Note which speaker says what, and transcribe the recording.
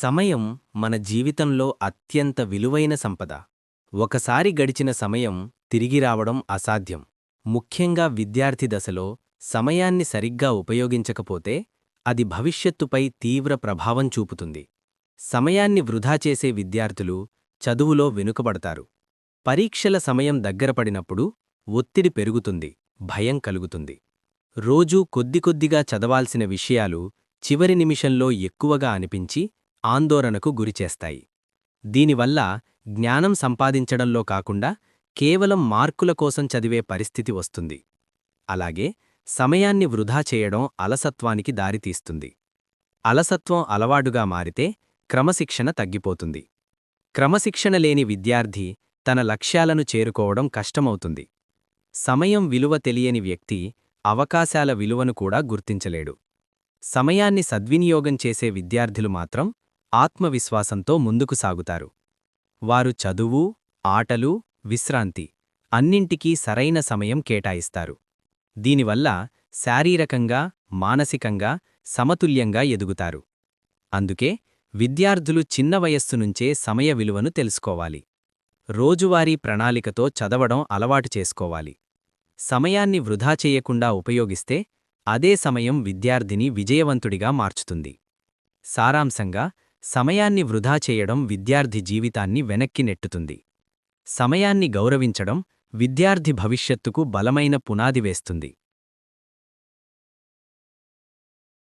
Speaker 1: సమయం మన జీవితంలో అత్యంత విలువైన సంపద. ఒకసారి గడిచిన సమయం తిరిగి రావడం అసాధ్యం. ముఖ్యంగా విద్యార్థి దశలో సమయాన్ని సరిగ్గా ఉపయోగించకపోతే అది భవిష్యత్తుపై తీవ్ర ప్రభావం చూపుతుంది. సమయాన్ని వృధా చేసే విద్యార్థులు చదువులో వెనుకబడతారు. పరీక్షల సమయం దగ్గరపడినప్పుడు ఒత్తిడి పెరుగుతుంది భయం కలుగుతుంది. రోజూ కొద్ది కొద్దిగా చదవాల్సిన విషయాలు చివరి నిమిషంలో ఎక్కువగా అనిపించి ఆందోళనకు గురిచేస్తాయి దీనివల్ల జ్ఞానం సంపాదించడంలో కాకుండా కేవలం మార్కుల కోసం చదివే పరిస్థితి వస్తుంది. అలాగే సమయాన్ని వృధా చేయడం అలసత్వానికి దారితీస్తుంది. అలసత్వం అలవాటుగా మారితే క్రమశిక్షణ తగ్గిపోతుంది. క్రమశిక్షణ లేని విద్యార్థి తన లక్ష్యాలను చేరుకోవడం కష్టమవుతుంది. సమయం విలువ తెలియని వ్యక్తి అవకాశాల విలువను కూడా గుర్తించలేడు. సమయాన్ని సద్వినియోగం చేసే విద్యార్థులు మాత్రం ఆత్మవిశ్వాసంతో ముందుకు సాగుతారు. వారు చదువు ఆటలు విశ్రాంతి అన్నింటికీ సరైన సమయం కేటాయిస్తారు. దీనివల్ల శారీరకంగా మానసికంగా సమతుల్యంగా ఎదుగుతారు. అందుకే విద్యార్థులు చిన్న వయస్సు నుంచే సమయ విలువను తెలుసుకోవాలి. రోజువారీ ప్రణాళికతో చదవడం అలవాటు చేసుకోవాలి. సమయాన్ని వృధా చేయకుండా ఉపయోగిస్తే అదే సమయం విద్యార్థిని విజయవంతుడిగా మార్చుతుంది. సారాంశంగా సమయాన్ని వృధా చేయడం విద్యార్థి జీవితాన్ని వెనక్కి నెట్టుతుంది. సమయాన్ని గౌరవించడం విద్యార్థి భవిష్యత్తుకు బలమైన పునాది వేస్తుంది.